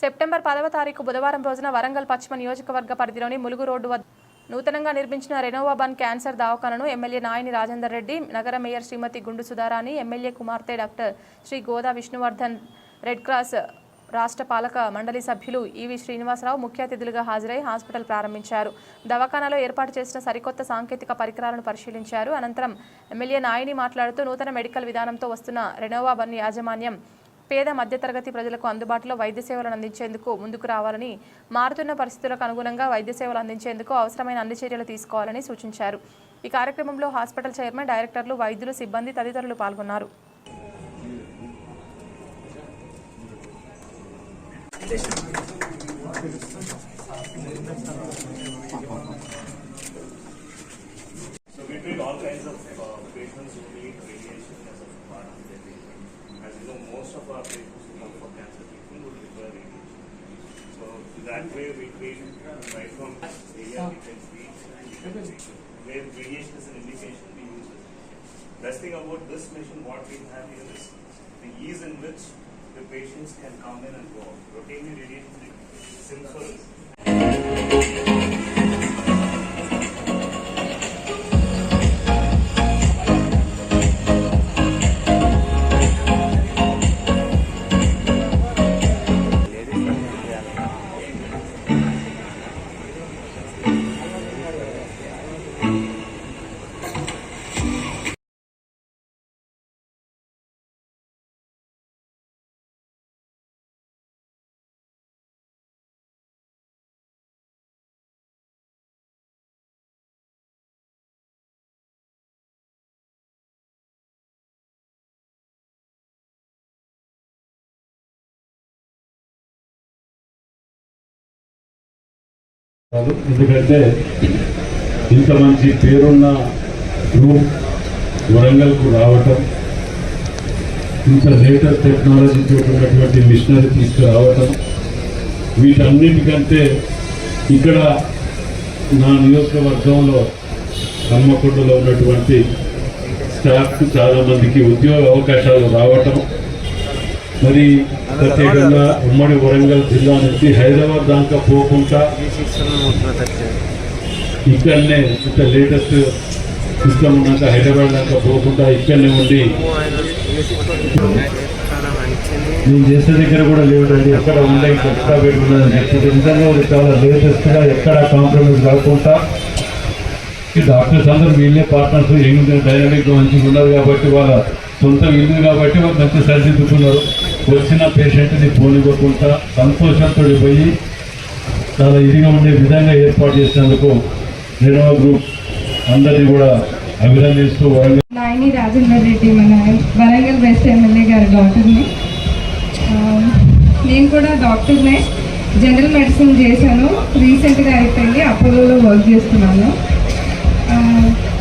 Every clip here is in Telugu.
సెప్టెంబర్ పదవ తారీఖు బుధవారం రోజున వరంగల్ పశ్చిమ నియోజకవర్గ పరిధిలోని ములుగు రోడ్డు వద్ద నూతనంగా నిర్మించిన రెనోవాబాన్ క్యాన్సర్ దవాఖానను ఎమ్మెల్యే నాయని రాజేందర్ రెడ్డి నగర మేయర్ శ్రీమతి గుండు సుధారాణి ఎమ్మెల్యే కుమార్తె doctor Sri Goda Vishnuvardhan red cross రాష్ట్ర పాలక మండలి సభ్యులు ఈవి శ్రీనివాసరావు ముఖ్య అతిథులుగా హాజరై హాస్పిటల్ ప్రారంభించారు. దవాఖానాలో ఏర్పాటు చేసిన సరికొత్త సాంకేతిక పరికరాలను పరిశీలించారు. అనంతరం ఎమ్మెల్యే నాయని మాట్లాడుతూ నూతన మెడికల్ విధానంతో వస్తున్న రెనోవా బన్ యాజమాన్యం పేద మధ్యతరగతి ప్రజలకు అందుబాటులో వైద్య సేవలను అందించేందుకు ముందుకు రావాలని మారుతున్న పరిస్థితులకు అనుగుణంగా వైద్య సేవలు అందించేందుకు అవసరమైన అన్ని చర్యలు తీసుకోవాలని సూచించారు. ఈ కార్యక్రమంలో హాస్పిటల్ చైర్మన్ డైరెక్టర్లు వైద్యులు సిబ్బంది తదితరులు పాల్గొన్నారు. So we treat all kinds of uh, patients who need radiation most of our patients come for cancer treatment would require radiation. So that way we treat right from area we can treat where radiation is an indication we use it. Best thing about this machine, what we have here is the ease in which the patients can come in and go out. Routinely radiation is simple. ఎందుకంటే ఇంత మంచి పేరున్న గ్రూప్ వరంగల్కు రావటం ఇంత లేటెస్ట్ టెక్నాలజీ ఉన్నటువంటి మిషనరీ తీసుకురావటం వీటన్నిటికంటే ఇక్కడ నా నియోజకవర్గంలో హమ్మకొండలో ఉన్నటువంటి స్టాఫ్కు చాలా మందికి ఉద్యోగ అవకాశాలు రావటం మరి ప్రత్యేకంగా ఉమ్మడి వరంగల్ జిల్లా నుంచి హైదరాబాద్ దాకా పోకుండా ఇక్కడనే ఇంత లేటెస్ట్ సిస్టమ్ ఉన్నాక హైదరాబాద్ దాకా పోకుండా ఇక్కడనే ఉండి నేను చేసే దగ్గర కూడా లేదండి. ఎక్కడ ఉండే ఎక్స్ట్రా బెడ్ చెప్పి నిజంగా చాలా లేటెస్ట్గా ఎక్కడ కాంప్రమైజ్ కాకుండా డాక్టర్స్ అందరూ వీళ్ళే పార్ట్నర్స్ ఏమి డైనమిక్ మంచిగా ఉన్నారు కాబట్టి వాళ్ళ సొంత ఇల్లు కాబట్టి వాళ్ళు మంచి సరిదిద్దుకున్నారు. వచ్చిన పేషెంట్ని పోనివ్వకుండా సంతోషంతో పోయి చాలా ఇదిగా ఉండే విధంగా ఏర్పాటు చేసినందుకు రెనోవా గ్రూప్ అందరినీ కూడా అభినందిస్తూ వరంగల్ నాయని రాజేందర్ రెడ్డి మన వరంగల్ వెస్ట్ ఎమ్మెల్యే గారి డాక్టర్ని. నేను కూడా డాక్టర్నే. జనరల్ మెడిసిన్ చేశాను. రీసెంట్గా అయిపోయింది. అపోలోలో వర్క్ చేస్తున్నాను.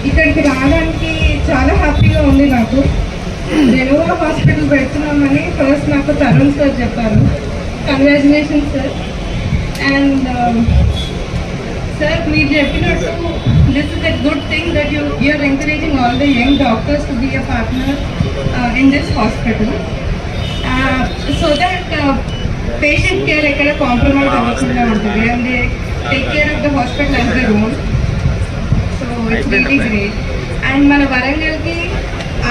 ఇక్కడికి రావడానికి చాలా హ్యాపీగా ఉంది నాకు. రెనోవా హాస్పిటల్ పెడుతున్నామని ఫస్ట్ నాకు తరుణ్ సార్ చెప్పారు. కంగ్రాచులేషన్ సార్ అండ్ సార్ మీరు చెప్పినట్టు this is a good thing that you you are encouraging all the young doctors to be a partner in this hospital so that patient care ఎక్కడ కాంప్రమైజ్ అవ్వకుండా ఉంటుంది. And they take care of the hospital as the role so it's really great and మన వరంగల్కి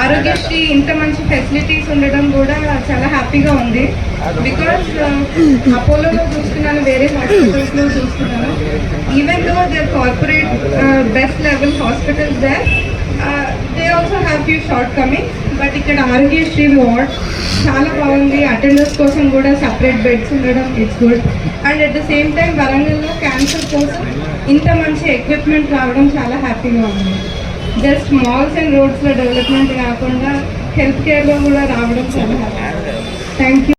ఆరోగ్యశ్రీ ఇంత మంచి ఫెసిలిటీస్ ఉండడం కూడా చాలా హ్యాపీగా ఉంది. బికాస్ అపోలోలో uh, చూస్తున్నాను వేరే హాస్పిటల్స్లో చూస్తున్నాను. Even though there corporate best level hospitals there they also have few shortcoming but ఇక్కడ ఆరోగ్యశ్రీ వార్డ్ చాలా బాగుంది. అటెండర్స్ కోసం కూడా సపరేట్ బెడ్స్ ఉండడం it's good and at the same time వరంగల్లో క్యాన్సర్ కోసం ఇంత మంచి ఎక్విప్మెంట్ రావడం చాలా హ్యాపీగా ఉంది. జస్ట్ మాల్స్ అండ్ రోడ్స్లో డెవలప్మెంట్ కాకుండా హెల్త్ కేర్లో కూడా రావడం చాలా థ్యాంక్ యూ.